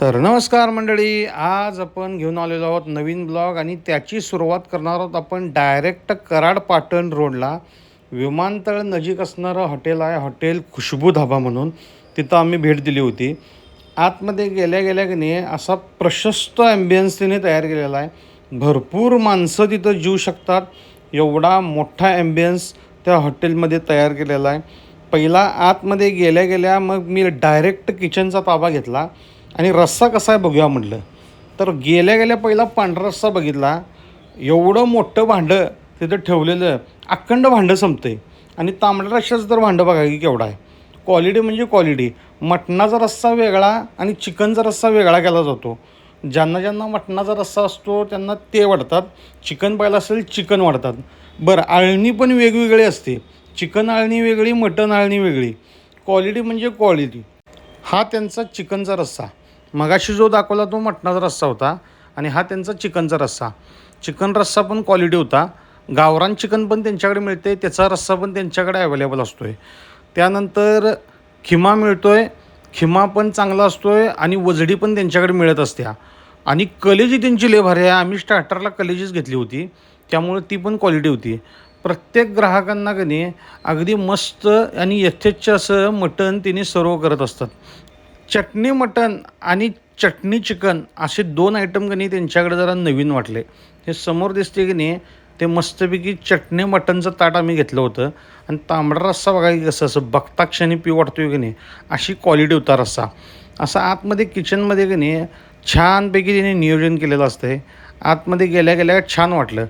तर नमस्कार मंडळी आज आपण घेऊन आलेलो आहोत नवीन ब्लॉग आणि त्याची सुरुवात करणार आहोत आपण डायरेक्ट कराड पाटण रोडला विमानतळ नजीक असणारं हॉटेल आहे हॉटेल खुशबू धाबा म्हणून. तिथं आम्ही भेट दिली होती. आतमध्ये गेल्या गेल्या की नाही असा प्रशस्त ॲम्बियन्स तिने तयार केलेला आहे. भरपूर माणसं तिथं जीव शकतात. एवढा मोठा ॲम्बियन्स त्या हॉटेलमध्ये तयार केलेला आहे. पहिला आतमध्ये गेल्या गेल्या मग मी डायरेक्ट किचनचा ताबा घेतला. आणि रस्सा कसा आहे बघूया म्हटलं. तर गेल्या गेल्या पहिला पांढरा रस्सा बघितला. एवढं मोठं भांडं तिथं ठेवलेलं अखंड भांडं संपते आणि तांबड्या रश्श्याचं तर भांडं बघा की केवढं आहे. क्वालिटी म्हणजे क्वालिटी मटणाचा रस्सा वेगळा आणि चिकनचा रस्सा वेगळा केला जातो. ज्यांना ज्यांना मटणाचा रस्सा असतो त्यांना ते वाढतात. चिकन पाहिलं असेल चिकन वाढतात. बरं आळणी पण वेगवेगळी असते. चिकन आळणी वेगळी मटण आळणी वेगळी. क्वालिटी म्हणजे क्वालिटी हा त्यांचा चिकनचा रस्सा. मगाशी जो दाखवला तो मटणाचा रस्सा होता आणि हा त्यांचा चिकनचा रस्सा. चिकन रस्सा पण क्वालिटी होता. गावरान चिकन पण त्यांच्याकडे मिळते त्याचा रस्सा पण त्यांच्याकडे अवेलेबल असतो आहे त्यानंतर खिमा मिळतो आहे खिमा पण चांगला असतो आहे आणि वजडी पण त्यांच्याकडे मिळत असत्या. आणि कलेजी त्यांची लेभार आहे. आम्ही स्टार्टरला कलेजीच घेतली होती. त्यामुळे ती पण क्वालिटी होती. प्रत्येक ग्राहकांना का नाही अगदी मस्त आणि यथेच्छ असं मटण तिने सर्व करत असतात. चटणी मटण आणि चटणी चिकन असे दोन आयटम का नाही त्यांच्याकडे जरा नवीन वाटले. हे समोर दिसते की नाही ते मस्तपैकी चटणी मटणचं ताट आम्ही घेतलं होतं. आणि तांबडा रस्सा बघा की कसं असं बघता क्षणी पिऊ वाटतोय की नाही. अशी क्वालिटी होता रस्सा. असा आतमध्ये किचनमध्ये की नाही छानपैकी तिने नियोजन केलेलं असतं आतमध्ये गेल्या गेल्या छान वाटलं.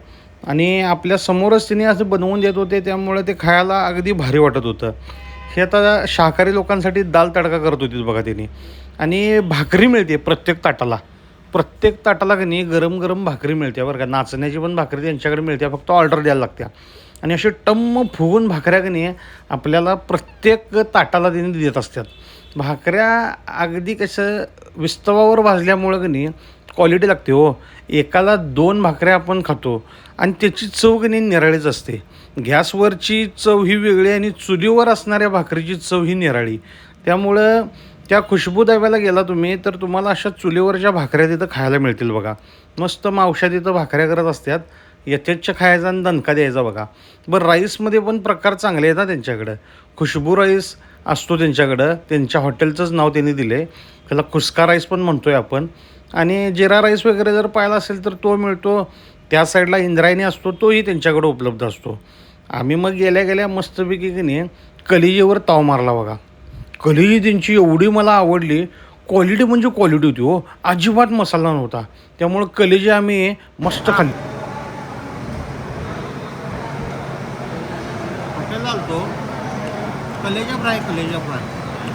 आणि आपल्या समोरच तिने असं बनवून देत होते त्यामुळे ते खायला अगदी भारी वाटत होतं. हे आता शाकाहारी लोकांसाठी दाल तडका करत होती बघा तिने. आणि भाकरी मिळते प्रत्येक ताटाला. प्रत्येक ताटाला की नाही गरम गरम भाकरी मिळते बरं का. नाचण्याची पण भाकरी त्यांच्याकडे मिळते. फक्त ऑर्डर द्यायला लागत्या. आणि असे टम्म फुगून भाकऱ्या की नाही आपल्याला प्रत्येक ताटाला तिने देत असतात भाकऱ्या अगदी कसं विस्तवावर भाजल्यामुळं की नाही क्वालिटी लागते हो. एकाला दोन भाकऱ्या आपण खातो आणि त्याची चव की नाही निराळीच असते. गॅसवरची चव ही वेगळी आणि चुलीवर असणाऱ्या भाकरीची चव ही निराळी. त्यामुळं त्या खुशबू दाव्याला गेला तुम्ही तर तुम्हाला अशा चुलीवरच्या भाकऱ्या तिथं खायला मिळतील बघा. मस्त मावशा तिथं भाकऱ्या करत असतात. यथेच्छ खायचा आणि दणका द्यायचा बघा. बरं राईसमध्ये पण प्रकार चांगले आहेत ना त्यांच्याकडं. खुशबू राईस असतो त्यांच्याकडं. त्यांच्या हॉटेलचंच नाव त्यांनी दिलं आहे त्याला खुसका राईस पण म्हणतो आहे आपण. आणि जिरा राईस वगैरे जर पाहिला असेल तर तो मिळतो. त्या साईडला इंद्रायणी असतो तोही त्यांच्याकडे उपलब्ध असतो. आम्ही मग गेल्या गेल्या मस्तपैकी की नाही कलिजीवर ताव मारला बघा. कलिजी त्यांची एवढी मला आवडली. क्वालिटी म्हणजे क्वालिटी होती हो. अजिबात मसाला नव्हता. त्यामुळं कलेजी आम्ही मस्त खाल्ली. हॉटेलला आलतो. कलेजा फ्राय कलेजा फ्राय.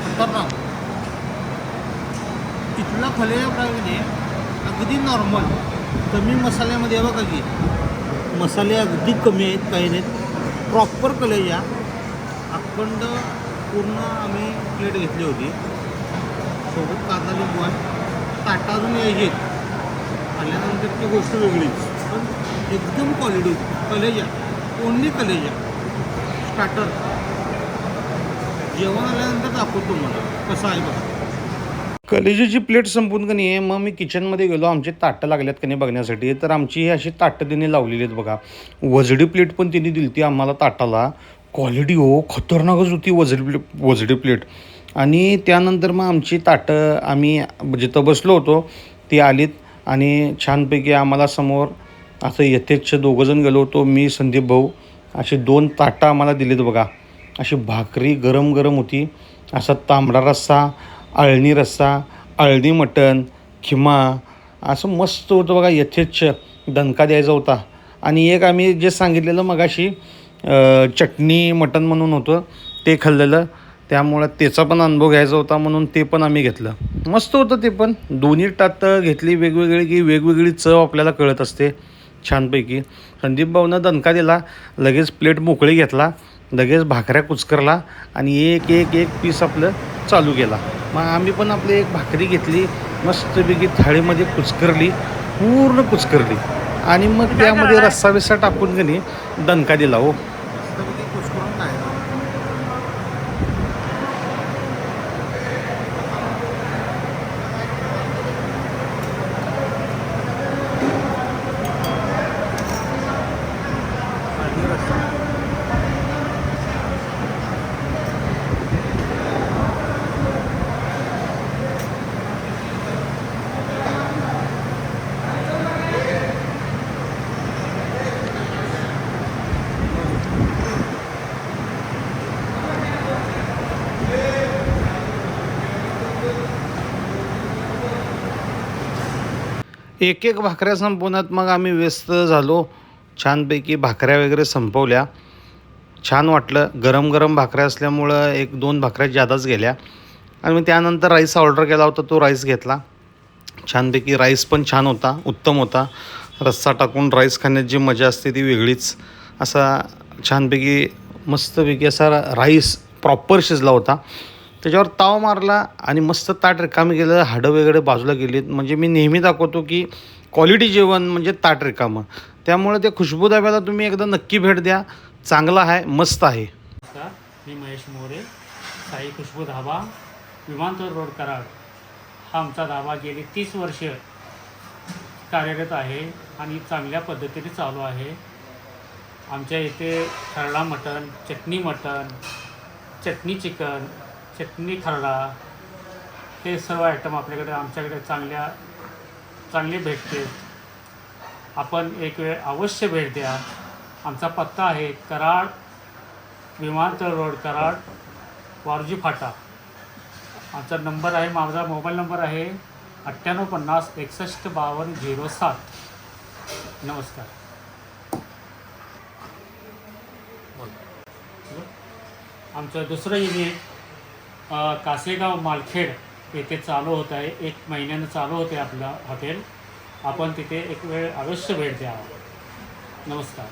खतरनाक. तिथला कलेजा फ्राय अगदी नॉर्मल कमी मसाल्यामध्ये बघा की. मसाले अगदी कमी आहेत काही नाहीत. प्रॉपर कलेजा अखंड पूर्ण आम्ही प्लेट घेतली होती. सोबत कांदा लिंबू आहे ताटा अजून यायचे आल्यानंतर ती गोष्ट वेगळीच पण एकदम क्वालिटी कलेजा ओनली कलेजा स्टार्टर जेवण आल्यानंतर दाखवतो मला कसं आहे बघा. कलेजीची प्लेट संपून का नाही मग मी किचनमध्ये गेलो आमचे ताटं लागल्यात का नाही बघण्यासाठी. तर आमची ही अशी ताटं तिने लावलेली आहेत बघा. वजडी प्लेट पण तिने दिली ती आम्हाला ताटाला. क्वालिटी हो खतरनाकच होती वजडी प्लेट वजडी प्लेट. आणि त्यानंतर मग आमची ताटं आम्ही जिथं बसलो होतो ती आलीत. आणि छानपैकी आम्हाला समोर असं यथेच्छ दोघंजण गेलो होतो मी संदीप भाऊ. अशी दोन ताटं आम्हाला दिलीत बघा. अशी भाकरी गरम गरम होती. असा तांबडा रस्सा अळणी रस्सा अळणी मटण खिमा असं मस्त होतं बघा यथेच्छ दणका द्यायचा होता. आणि एक आम्ही जे सांगितलेलं मगाशी चटणी मटण म्हणून होतं ते खाल्लेलं. त्यामुळं त्याचा पण अनुभव घ्यायचा होता म्हणून ते पण आम्ही घेतलं. मस्त होतं ते पण. दोन्ही टात घेतली वेगवेगळी की वेगवेगळी चव आपल्याला कळत असते छानपैकी. संदीप भाऊनं दणका दिला लगेच प्लेट मोकळी घेतला लगेच भाकऱ्या कुचकरला आणि एक एक एक पीस आपलं चालू केला. मग आम्ही पण आपली एक भाकरी घेतली मस्तपैकी थाळीमध्ये कुचकरली पूर्ण कुचकरली. आणि मग त्यामध्ये रस्सा बिस्सा टाकून कनी दणका दिला हो. एक एक भाकऱ्या संपवण्यात मग आम्ही व्यस्त झालो. छानपैकी भाकऱ्या वगैरे संपवल्या. छान वाटलं. गरम गरम भाकऱ्या असल्यामुळं एक दोन भाकऱ्या जादाच गेल्या. आणि मी त्यानंतर राईस ऑर्डर केला होता तो राईस घेतला. छानपैकी राईस पण छान होता उत्तम होता. रस्सा टाकून राईस खाण्यात जी मजा असते ती वेगळीच. असा छानपैकी मस्तपैकी असा राईस प्रॉपर शिजला होता. त्याच्यावर ताव मारला आणि मस्त ताट रिकामी केलं हाडं वगैरे बाजूला गेलीत. म्हणजे मी नेहमी दाखवतो की क्वालिटी जेवण म्हणजे ताट रिकामं. त्यामुळे ते खुशबू दाब्याला तुम्ही एकदा नक्की भेट द्या. चांगला आहे मस्त आहे. मी महेश मोरे. साई खुशबू धाबा विमानतळ रोड कराड. हा आमचा धाबा गेली तीस वर्ष कार्यरत आहे आणि चांगल्या पद्धतीने चालू आहे. आमच्या इथे खरडा मटण चटणी मटण चटणी चिकन चटणी खरडा हे सर्व आयटम आपल्याकडे आमच्याकडे चांगल्या चांगले भेटते. आपण एक वेळ अवश्य भेट द्या. आमचा पत्ता आहे कराड विमानतळ रोड कराड वारजी फाटा. आमचा नंबर आहे माझा मोबाईल नंबर आहे अठ्ठ्याण्णव पन्नास एकसष्ट बावन्न झिरो सात. नमस्कार. आमचं दुसरं युनिट कासेगाव मालखेड येथे चालू होत आहे. एक महिन्यानं चालू होते आपलं हॉटेल. आपण तिथे एक वेळ अवश्य भेट द्या नमस्कार.